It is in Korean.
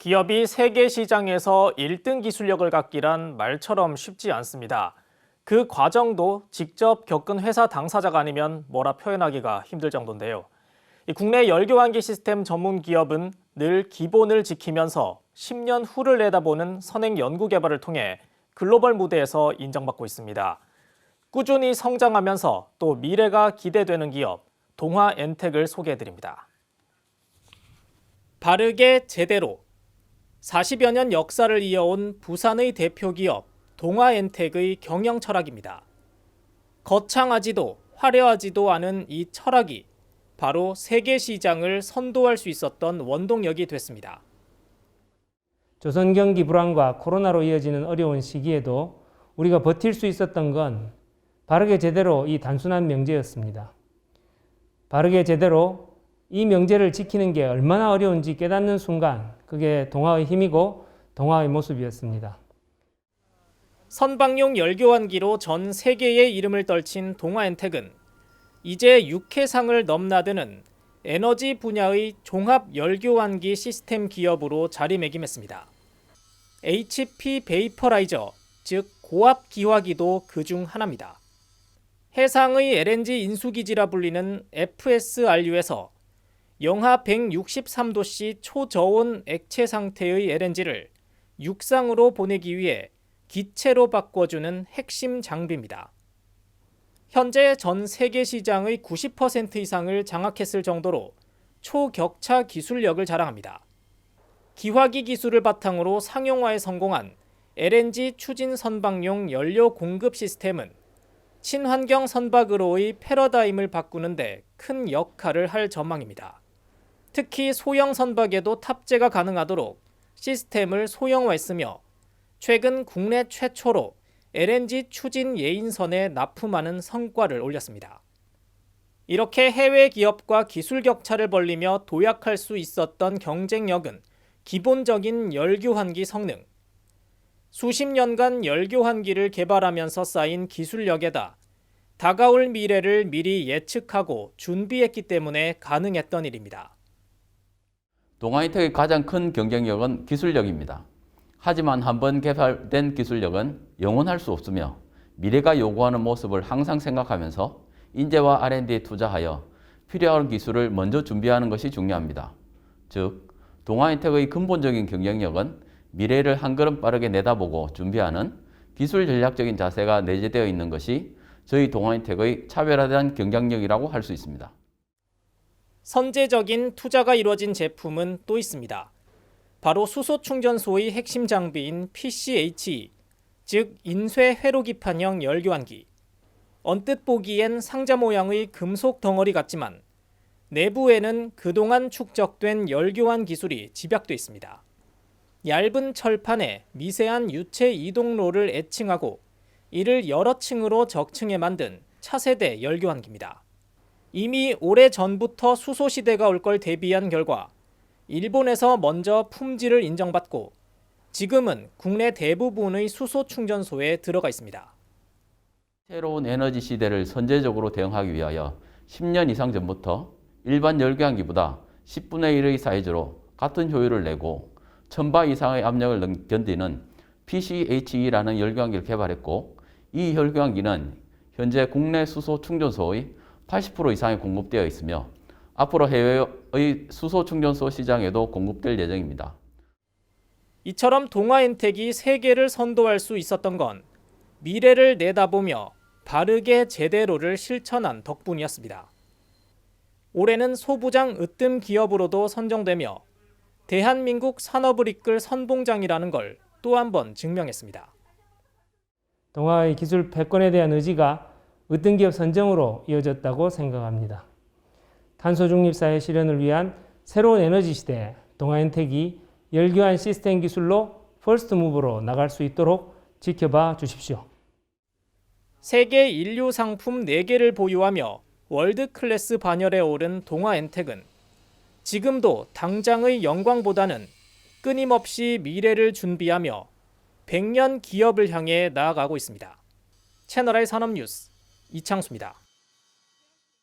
기업이 세계 시장에서 1등 기술력을 갖기란 말처럼 쉽지 않습니다. 그 과정도 직접 겪은 회사 당사자가 아니면 뭐라 표현하기가 힘들 정도인데요. 이 국내 열교환기 시스템 전문 기업은 늘 기본을 지키면서 10년 후를 내다보는 선행 연구 개발을 통해 글로벌 무대에서 인정받고 있습니다. 꾸준히 성장하면서 또 미래가 기대되는 기업 동화 엔텍을 소개해드립니다. 바르게 제대로 40여 년 역사를 이어온 부산의 대표 기업 동아엔텍의 경영 철학입니다. 거창하지도 화려하지도 않은 이 철학이 바로 세계 시장을 선도할 수 있었던 원동력이 됐습니다. 조선 경기 불황과 코로나로 이어지는 어려운 시기에도 우리가 버틸 수 있었던 건 바르게 제대로 이 단순한 명제였습니다. 바르게 제대로 이 명제를 지키는 게 얼마나 어려운지 깨닫는 순간 그게 동화의 힘이고 동화의 모습이었습니다. 선박용 열교환기로 전 세계의 이름을 떨친 동아엔텍은 이제 육해상을 넘나드는 에너지 분야의 종합 열교환기 시스템 기업으로 자리매김했습니다. HP 베이퍼라이저, 즉 고압 기화기도 그 중 하나입니다. 해상의 LNG 인수기지라 불리는 FSRU에서 영하 163도씨 초저온 액체 상태의 LNG를 육상으로 보내기 위해 기체로 바꿔주는 핵심 장비입니다. 현재 전 세계 시장의 90% 이상을 장악했을 정도로 초격차 기술력을 자랑합니다. 기화기 기술을 바탕으로 상용화에 성공한 LNG 추진 선박용 연료 공급 시스템은 친환경 선박으로의 패러다임을 바꾸는데 큰 역할을 할 전망입니다. 특히 소형 선박에도 탑재가 가능하도록 시스템을 소형화했으며 최근 국내 최초로 LNG 추진 예인선에 납품하는 성과를 올렸습니다. 이렇게 해외 기업과 기술 격차를 벌리며 도약할 수 있었던 경쟁력은 기본적인 열교환기 성능. 수십 년간 열교환기를 개발하면서 쌓인 기술력에다 다가올 미래를 미리 예측하고 준비했기 때문에 가능했던 일입니다. 동아이텍의 가장 큰 경쟁력은 기술력입니다. 하지만 한번 개발된 기술력은 영원할 수 없으며 미래가 요구하는 모습을 항상 생각하면서 인재와 R&D에 투자하여 필요한 기술을 먼저 준비하는 것이 중요합니다. 즉, 동아인텍의 근본적인 경쟁력은 미래를 한 걸음 빠르게 내다보고 준비하는 기술 전략적인 자세가 내재되어 있는 것이 저희 동아인텍의 차별화된 경쟁력이라고 할 수 있습니다. 선제적인 투자가 이루어진 제품은 또 있습니다. 바로 수소 충전소의 핵심 장비인 PCHE, 즉 인쇄 회로기판형 열교환기. 언뜻 보기엔 상자 모양의 금속 덩어리 같지만 내부에는 그동안 축적된 열교환 기술이 집약돼 있습니다. 얇은 철판에 미세한 유체 이동로를 애칭하고 이를 여러 층으로 적층해 만든 차세대 열교환기입니다. 이미 오래 전부터 수소 시대가 올 걸 대비한 결과 일본에서 먼저 품질을 인정받고 지금은 국내 대부분의 수소 충전소에 들어가 있습니다. 새로운 에너지 시대를 선제적으로 대응하기 위하여 10년 이상 전부터 일반 열교환기보다 10분의 1의 사이즈로 같은 효율을 내고 1000바 이상의 압력을 견디는 PCHE라는 열교환기를 개발했고 이 열교환기는 현재 국내 수소 충전소의 80% 이상이 공급되어 있으며 앞으로 해외의 수소 충전소 시장에도 공급될 예정입니다. 이처럼 동아엔텍이 세계를 선도할 수 있었던 건 미래를 내다보며 바르게 제대로를 실천한 덕분이었습니다. 올해는 소부장 으뜸 기업으로도 선정되며 대한민국 산업을 이끌 선봉장이라는 걸 또 한 번 증명했습니다. 동화의 기술 패권에 대한 의지가 으뜸 기업 선정으로 이어졌다고 생각합니다. 탄소 중립 사회 실현을 위한 새로운 에너지 시대 동아엔텍이 열교환 시스템 기술로 퍼스트 무브로 나갈 수 있도록 지켜봐 주십시오. 세계 인류 상품 4개를 보유하며 월드 클래스 반열에 오른 동아엔텍은 지금도 당장의 영광보다는 끊임없이 미래를 준비하며 100년 기업을 향해 나아가고 있습니다. 채널의 산업 뉴스 이창수입니다.